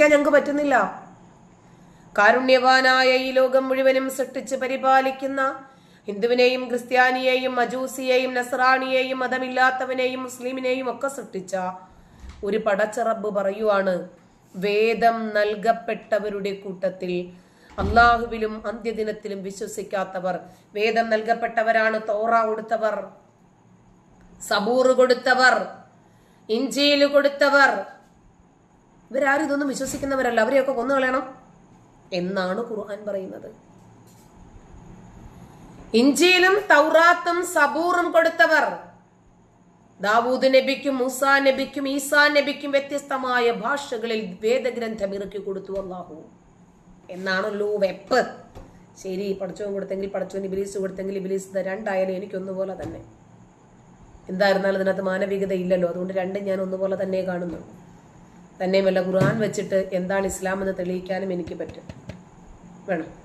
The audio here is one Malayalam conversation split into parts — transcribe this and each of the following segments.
വിശ്വസിക്കാൻ ഞങ്ങൾക്ക് പറ്റുന്നില്ല. കാരുണ്യവാനായ ഈ ലോകം മുഴുവനും സൃഷ്ടിച്ച് പരിപാലിക്കുന്ന ഹിന്ദുവിനെയും ക്രിസ്ത്യാനിയെയും മജൂസിയെയും നസ്രാണിയെയും മതമില്ലാത്തവനെയും മുസ്ലിമിനെയും ഒക്കെ സൃഷ്ടിച്ച ഒരു പടച്ചറബ് പറയുവാണ് വേദം നൽകപ്പെട്ടവരുടെ കൂട്ടത്തിൽ അള്ളാഹുവിലും അന്ത്യദിനത്തിലും വിശ്വസിക്കാത്തവർ വേദം നൽകപ്പെട്ടവരാണ് തോറ കൊടുത്തവർ സബൂർ കൊടുത്തവർ ഇഞ്ചിയിൽ കൊടുത്തവർ ഇവരാരും ഇതൊന്നും വിശ്വസിക്കുന്നവരല്ല. അവരെയൊക്കെ കൊന്നു കളയണം എന്നാണ് ഖുർആൻ പറയുന്നത്. ഇഞ്ചിയിലും തൗറാത്തും സബൂറും കൊടുത്തവർ ദാവൂദ് നബിക്കും മൂസ നബിക്കും ഈസാ നബിക്കും വ്യത്യസ്തമായ ഭാഷകളിൽ വേദഗ്രന്ഥം ഇറക്കി കൊടുത്തു അള്ളാഹു എന്നാണല്ലോ വെപ്പ്. ശരി പഠിച്ചവൻ കൊടുത്തെങ്കിൽ പഠിച്ചവൻ ഇബിലീസ് കൊടുത്തെങ്കിൽ ഇബിലീസ് രണ്ടായാലും എനിക്കൊന്നുപോലെ തന്നെ. എന്തായിരുന്നാലും അതിനകത്ത് മാനവികത ഇല്ലല്ലോ. അതുകൊണ്ട് രണ്ടും ഞാൻ ഒന്നുപോലെ തന്നെ കാണുന്നു തന്നെയുമല്ല ഖുർആൻ വെച്ചിട്ട് എന്താണ് ഇസ്ലാം എന്ന് തെളിയിക്കാനും എനിക്ക് പറ്റും. വേണം.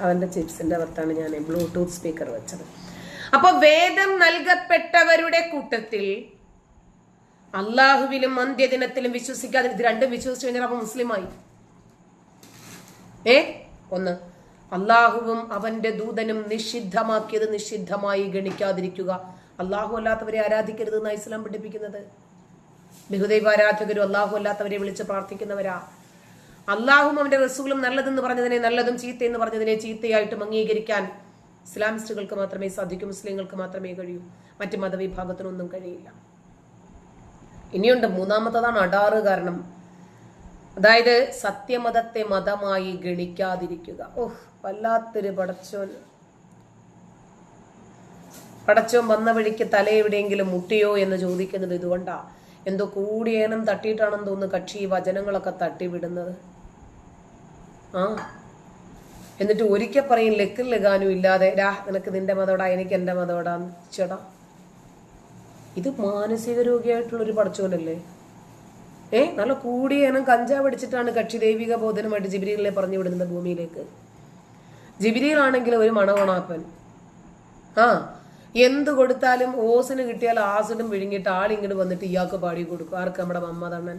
അവന്റെ ചിപ്സിന്റെ അകത്താണ് ഞാൻ ബ്ലൂടൂത്ത് സ്പീക്കർ വെച്ചത്. അപ്പോൾ വേദം നൽകപ്പെട്ടവരുടെ കൂട്ടത്തിൽ അള്ളാഹുവിലും അന്ത്യദിനത്തിലും വിശ്വസിക്കാതെ ഇത് രണ്ടും വിശ്വസിച്ചു കഴിഞ്ഞാൽ അപ്പൊ മുസ്ലിമായി. ഏ? ഒന്ന് അള്ളാഹുവും അവന്റെ ദൂതനും നിഷിദ്ധമാക്കിയത് നിഷിദ്ധമായി ഗണിക്കാതിരിക്കുക. അള്ളാഹു അല്ലാത്തവരെ ആരാധിക്കരുത് എന്നാണ് ഇസ്ലാം പഠിപ്പിക്കുന്നത്. ബഹുദൈവ ആരാധകരും അള്ളാഹു അല്ലാത്തവരെ വിളിച്ച് പ്രാർത്ഥിക്കുന്നവരാ. അള്ളാഹും അവന്റെ റസൂലും നല്ലതെന്ന് പറഞ്ഞതിനെ നല്ലതും ചീത്ത എന്ന് പറഞ്ഞതിനെ ചീത്തയായിട്ടും അംഗീകരിക്കാൻ ഇസ്ലാമിസ്റ്റുകൾക്ക് മാത്രമേ സാധിക്കൂ മുസ്ലിങ്ങൾക്ക് മാത്രമേ കഴിയൂ. മറ്റ് മതവിഭാഗത്തിനൊന്നും കഴിയില്ല. ഇനിയുണ്ട് മൂന്നാമത്തതാണ് അടാറ് കാരണം. അതായത് സത്യമതത്തെ മതമായി ഗണിക്കാതിരിക്കുക. ഓഹ് വല്ലാത്തൊരു പടച്ചോൻ. പടച്ചോൻ വന്ന വഴിക്ക് തല എവിടെയെങ്കിലും മുട്ടിയോ എന്ന് ചോദിക്കുന്നത് ഇതുകൊണ്ടാ? എന്തോ കൂടിയേനും തട്ടിയിട്ടാണെന്ന് തോന്നുന്നു കക്ഷി ഈ വചനങ്ങളൊക്കെ തട്ടിവിടുന്നത്. ആ. എന്നിട്ട് ഒരിക്കൽ പറയും ലെക്കിൽ ലഗാനും ഇല്ലാതെ രാ നിനക്ക് നിന്റെ മതോടാ എനിക്ക് എന്റെ മതോടാന്ന്. ചേടാ. ഇത് മാനസിക രോഗിയായിട്ടുള്ള ഒരു പടച്ചോനല്ലേ? ഏ നല്ല കൂടിയേനും കഞ്ചാവ് അടിച്ചിട്ടാണ് കക്ഷി ദൈവിക ബോധനമായിട്ട് ജിബിരിയിലെ പറഞ്ഞു വിടുന്നത് ഭൂമിയിലേക്ക്. ജിബിരിയിലാണെങ്കിൽ ഒരു മണവണാപ്പൻ. ആ എന്ത് കൊടുത്താലും ഓസിന് കിട്ടിയാൽ ആസിഡും വിഴുങ്ങിയിട്ട് ആളിങ്ങോട്ട് വന്നിട്ട് ഇയാൾക്ക് പാടി കൊടുക്കും. ആർക്ക് നമ്മുടെ മമ്മതണ്ണൻ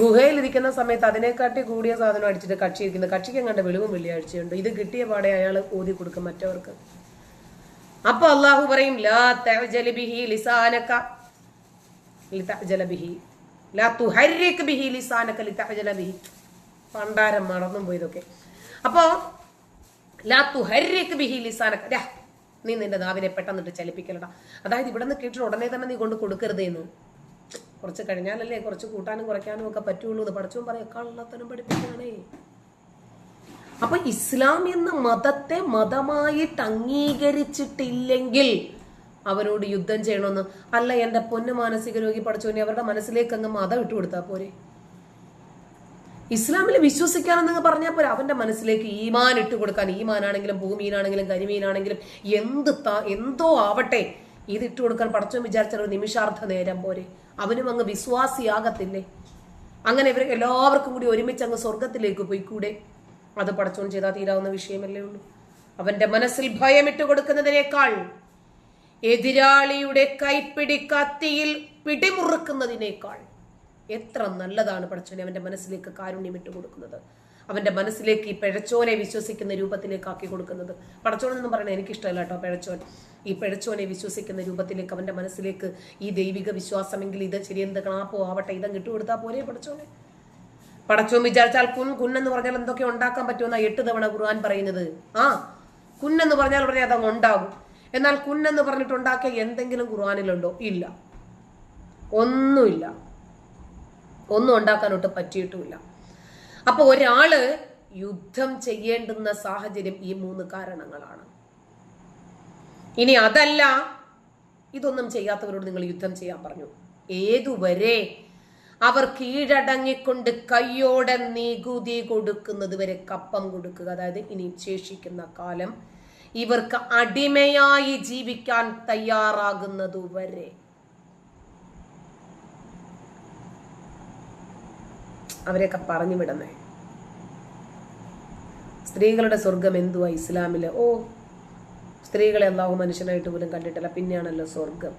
ഗുഹയിലിരിക്കുന്ന സമയത്ത് അതിനെക്കാട്ടി കൂടിയ സാധനം അടിച്ചിട്ട് കക്ഷി ഇരിക്കുന്നത് കക്ഷിക്ക് എങ്ങാണ്ട് വെളിവും വെള്ളിയാഴ്ചയുണ്ട്. ഇത് കിട്ടിയ പാടെ അയാൾ ഓതി കൊടുക്കും മറ്റവർക്ക്. അപ്പൊ അള്ളാഹു പറയും ലാ ലാ ബിഹി പണ്ടാരം മറന്നും പോയതൊക്കെ. അപ്പോ ലാ തുഹർരിക് ബിഹി ലിസാനക. ദാ, നീ നിന്റെ നാവിനെ പെട്ടെന്നിട്ട് ചലിപ്പിക്കലടാ. അതായത് ഇവിടെ നിന്ന് കേട്ടിട്ട് ഉടനെ തന്നെ നീ കൊണ്ട് കൊടുക്കരുത് എന്ന് കുറച്ച് കഴിഞ്ഞാലല്ലേ കുറച്ച് കൂട്ടാനും കുറയ്ക്കാനും ഒക്കെ പറ്റുള്ളൂ എന്ന് പഠിച്ചോൻ പറയാം കള്ളത്തനും പഠിപ്പിക്കുകയാണേ അപ്പൊ ഇസ്ലാം എന്ന മതത്തെ മതമായിട്ട് അംഗീകരിച്ചിട്ടില്ലെങ്കിൽ അവരോട് യുദ്ധം ചെയ്യണമെന്ന് അല്ല എന്റെ പൊന്നു മാനസിക രോഗി പഠിച്ചോനെ അവരുടെ മനസ്സിലേക്ക് അങ്ങ് മതം ഇട്ട് കൊടുത്താൽ പോരെ. ഇസ്ലാമിൽ വിശ്വസിക്കാനെന്ന് പറഞ്ഞാൽ പോലെ അവന്റെ മനസ്സിലേക്ക് ഈമാൻ ഇട്ട് കൊടുക്കാൻ ഈമാനാണെങ്കിലും ഭൂമിയിലാണെങ്കിലും കരിമീനാണെങ്കിലും എന്ത് എന്തോ ആവട്ടെ ഇത് ഇട്ട് കൊടുക്കാൻ പടച്ചോൻ വിചാരിച്ച ഒരു നിമിഷാർത്ഥ നേരം പോരെ. അവനും അങ്ങ് വിശ്വാസിയാകത്തില്ലേ? അങ്ങനെ ഇവർ എല്ലാവർക്കും കൂടി ഒരുമിച്ച് അങ്ങ് സ്വർഗത്തിലേക്ക് പോയിക്കൂടെ? അത് പടച്ചോൻ ചെയ്താൽ തീരാവുന്ന വിഷയമല്ലേ ഉള്ളൂ. അവന്റെ മനസ്സിൽ ഭയമിട്ട് കൊടുക്കുന്നതിനേക്കാൾ എതിരാളിയുടെ കൈപ്പിടി കത്തിയിൽ പിടിമുറുക്കുന്നതിനേക്കാൾ എത്ര നല്ലതാണ് പടച്ചോനെ അവന്റെ മനസ്സിലേക്ക് കാരുണ്യം ഇട്ട് കൊടുക്കുന്നത്. അവന്റെ മനസ്സിലേക്ക് ഈ പിഴച്ചോനെ വിശ്വസിക്കുന്ന രൂപത്തിലേക്ക് ആക്കി കൊടുക്കുന്നത്. പടച്ചോൻ എന്ന് പറയുന്നത് എനിക്കിഷ്ടമല്ല കേട്ടോ പിഴച്ചോൻ. ഈ പിഴച്ചോനെ വിശ്വസിക്കുന്ന രൂപത്തിലേക്ക് അവന്റെ മനസ്സിലേക്ക് ഈ ദൈവിക വിശ്വാസമെങ്കിൽ ഇത് ശരി എന്ത് കണാപ്പോ ആവട്ടെ ഇതങ്ങ് ഇട്ട് കൊടുത്താൽ പടച്ചോനെ. പടച്ചോൻ വിചാരിച്ചാൽ കുൻ കുന്നെന്ന് പറഞ്ഞാൽ എന്തൊക്കെ ഉണ്ടാക്കാൻ പറ്റുമെന്നാ എട്ട് തവണ ഖുർആൻ പറയുന്നത്. ആ കുന്നെന്ന് പറഞ്ഞാൽ ഉടനെ അതങ്ങ് ഉണ്ടാകും. എന്നാൽ കുന്നെന്ന് പറഞ്ഞിട്ട് ഉണ്ടാക്കിയ എന്തെങ്കിലും ഖുർആാനിലുണ്ടോ? ഇല്ല. ഒന്നുമില്ല. ഒന്നും ഉണ്ടാക്കാനൊട്ട് പറ്റിയിട്ടുമില്ല. അപ്പൊ ഒരാൾ യുദ്ധം ചെയ്യേണ്ടുന്ന സാഹചര്യം ഈ മൂന്ന് കാരണങ്ങളാണ്. ഇനി അതല്ല ഇതൊന്നും ചെയ്യാത്തവരോട് നിങ്ങൾ യുദ്ധം ചെയ്യാൻ പറഞ്ഞു. ഏതുവരെ അവർ കീഴടങ്ങിക്കൊണ്ട് കയ്യോടെ നികുതി കൊടുക്കുന്നത് വരെ കപ്പം കൊടുക്കുക. അതായത് ഇനി ശേഷിക്കുന്ന കാലം ഇവർക്ക് അടിമയായി ജീവിക്കാൻ തയ്യാറാകുന്നതുവരെ. അവരെയൊക്കെ പറഞ്ഞു വിടുന്നേ. സ്ത്രീകളുടെ സ്വർഗം എന്തുവാ ഇസ്ലാമിൽ? ഓ സ്ത്രീകളെ അള്ളാഹു മനുഷ്യനായിട്ട് പോലും കണ്ടിട്ടില്ല. പിന്നെയാണല്ലോ സ്വർഗം.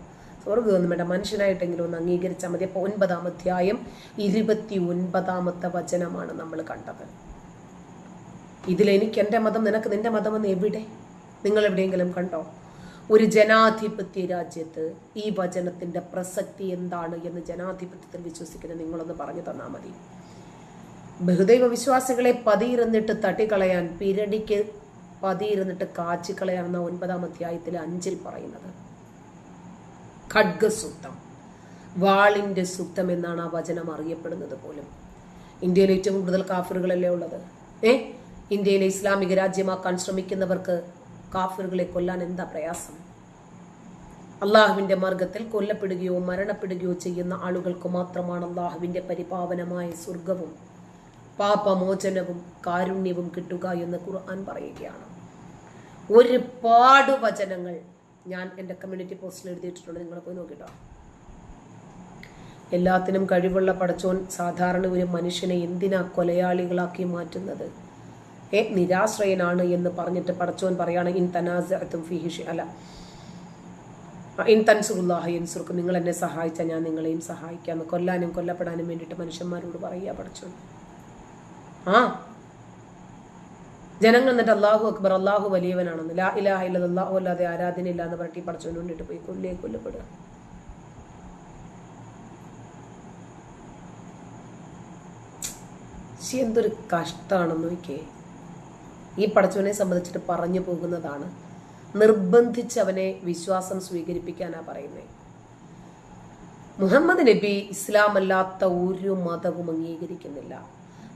സ്വർഗം ഒന്നും വേണ്ട. മനുഷ്യനായിട്ടെങ്കിലും ഒന്ന് അംഗീകരിച്ചാൽ മതി. അപ്പോൾ ഒൻപതാം അധ്യായം ഇരുപത്തി ഒൻപതാമത്തെ വചനമാണ് നമ്മൾ കണ്ടത്. ഇതിൽ എനിക്ക് എന്റെ മതം നിനക്ക് നിന്റെ മതം മതമെന്ന് എവിടെ? നിങ്ങൾ എവിടെയെങ്കിലും കണ്ടോ? ഒരു ജനാധിപത്യ രാജ്യത്ത് ഈ വചനത്തിന്റെ പ്രസക്തി എന്താണ് എന്ന് ജനാധിപത്യത്തിൽ വിശ്വസിക്കുന്ന നിങ്ങളൊന്ന് പറഞ്ഞു തന്നാൽ മതി. ബഹുദൈവ വിശ്വാസികളെ പതിയിരുന്നിട്ട് തട്ടിക്കളയാൻ പിരടിക്ക് പതിയിരുന്നിട്ട് കാച്ചിക്കളയാൻ എന്ന ഒൻപതാം അധ്യായത്തിൽ അഞ്ചിൽ പറയുന്നത്. ഖഡ്ഗസൂക്തം. വാളിന്റെ സൂക്തം എന്നാണ് ആ വചനം അറിയപ്പെടുന്നത് പോലും. ഇന്ത്യയിൽ ഏറ്റവും കൂടുതൽ കാഫിറുകളല്ലേ ഉള്ളത്? ഏ? ഇന്ത്യയിലെ ഇസ്ലാമിക രാജ്യമാക്കാൻ ശ്രമിക്കുന്നവർക്ക് കാഫിറുകളെ കൊല്ലാൻ എന്താ പ്രയാസം? അള്ളാഹുവിന്റെ മാർഗത്തിൽ കൊല്ലപ്പെടുകയോ മരണപ്പെടുകയോ ചെയ്യുന്ന ആളുകൾക്ക് മാത്രമാണ് അള്ളാഹുവിന്റെ പരിപാവനമായ സ്വർഗവും പാപമോചനവും കാരുണ്യവും കിട്ടുക എന്ന് ഖുർആൻ പറയുകയാണ്. ഒരുപാട് വചനങ്ങൾ ഞാൻ എന്റെ കമ്മ്യൂണിറ്റി പോസ്റ്റിൽ എഴുതിയിട്ടുണ്ട് നിങ്ങൾ പോയി നോക്കിട്ടോ. എല്ലാത്തിനും കഴിവുള്ള പടച്ചോൻ സാധാരണ ഒരു മനുഷ്യനെ എന്തിനാ കൊലയാളികളാക്കി മാറ്റുന്നത്? ഏ നിരാശ്രയനാണ് എന്ന് പറഞ്ഞിട്ട് പടച്ചോൻ പറയാണ് ഇൻ തനാസും ഫിഹിഷ് അല്ല. ഇൻ തൻസുറുല്ലാഹ സുർക്കും നിങ്ങൾ എന്നെ സഹായിച്ചാൽ ഞാൻ നിങ്ങളെയും സഹായിക്കാമെന്ന് കൊല്ലാനും കൊല്ലപ്പെടാനും വേണ്ടിയിട്ട് മനുഷ്യന്മാരോട് പറയുക പടച്ചോൻ. ആ. ജനങ്ങൾ എന്നിട്ട് അള്ളാഹു അക്ബർ അള്ളാഹു വലിയവനാണെന്ന്. ലാ ഇലാഹ ഇല്ലത് അള്ളാഹു അല്ലാതെ ആരാധന ഇല്ല എന്ന് പറഞ്ഞിട്ട് ഈ വേണ്ടിയിട്ട് പോയി കൊല്ലേ കൊല്ലപ്പെടുക എന്തൊരു കഷ്ടമാണെന്ന് നോക്കേ ഈ പടച്ചവനെ സംബന്ധിച്ചിട്ട് പറഞ്ഞു പോകുന്നതാണ് നിർബന്ധിച്ച് അവനെ വിശ്വാസം സ്വീകരിപ്പിക്കാനാ പറയുന്നത് മുഹമ്മദ് നബി ഇസ്ലാം അല്ലാത്ത ഒരു മതവും അംഗീകരിക്കുന്നില്ല.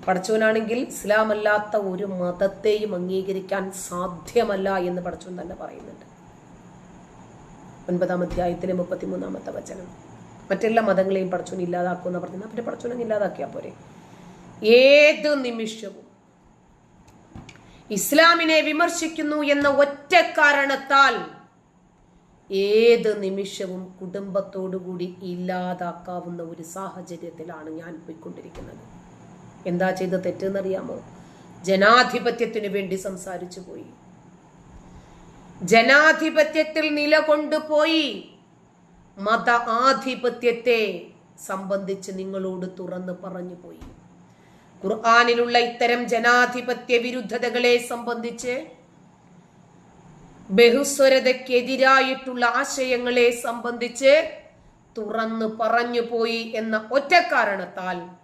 പടച്ചവനാണെങ്കിൽ ഇസ്ലാമല്ലാത്ത ഒരു മതത്തെയും അംഗീകരിക്കാൻ സാധ്യമല്ല എന്ന് പടച്ചവൻ തന്നെ പറയുന്നുണ്ട്. ഒൻപതാം അധ്യായത്തിലെ മുപ്പത്തിമൂന്നാമത്തെ വചനം. മറ്റെല്ലാ മതങ്ങളെയും പടച്ചവൻ ഇല്ലാതാക്കുമെന്ന് പറഞ്ഞു പിന്നെ പടച്ചവനെ ഇല്ലാതാക്കിയാൽ പോരെ? ഏത് നിമിഷവും ഇസ്ലാമിനെ വിമർശിക്കുന്നു എന്ന ഒറ്റ കാരണത്താൽ ഏത് നിമിഷവും കുടുംബത്തോടുകൂടി ഇല്ലാതാക്കാവുന്ന ഒരു സാഹചര്യത്തിലാണ് ഞാൻ പോയിക്കൊണ്ടിരിക്കുന്നത്. എന്താ ചെയ്ത തെറ്റെന്നറിയാമോ? ജനാധിപത്യത്തിനു വേണ്ടി സംസാരിച്ചു പോയി. ജനാധിപത്യത്തിൽ നിലകൊണ്ടുപോയി മത ആധിപത്യത്തെ സംബന്ധിച്ച് നിങ്ങളോട് തുറന്നു പറഞ്ഞു പോയി. ഖുർആാനിലുള്ള ഇത്തരം ജനാധിപത്യ വിരുദ്ധതകളെ സംബന്ധിച്ച് ബഹുസ്വരതയ്ക്കെതിരായിട്ടുള്ള ആശയങ്ങളെ സംബന്ധിച്ച് തുറന്നു പറഞ്ഞു പോയി എന്ന ഒറ്റ കാരണത്താൽ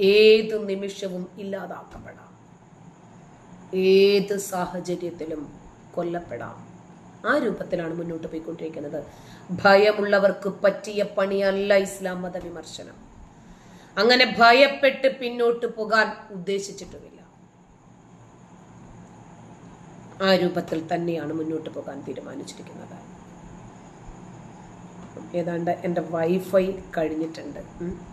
ഏത് നിമിഷവും ഇല്ലാതാക്കപ്പെടാം. ഏത് സാഹചര്യത്തിലും കൊല്ലപ്പെടാം. ആ രൂപത്തിലാണ് മുന്നോട്ട് പോയിക്കൊണ്ടിരിക്കുന്നത്. ഭയമുള്ളവർക്ക് പറ്റിയ പണിയല്ല ഇസ്ലാം മത വിമർശനം. അങ്ങനെ ഭയപ്പെട്ട് പിന്നോട്ട് പോകാൻ ഉദ്ദേശിച്ചിട്ടുമില്ല. ആ രൂപത്തിൽ തന്നെയാണ് മുന്നോട്ട് പോകാൻ തീരുമാനിച്ചിരിക്കുന്നത്. ഏതാണ്ട് എന്റെ വൈഫൈ കഴിഞ്ഞിട്ടുണ്ട്.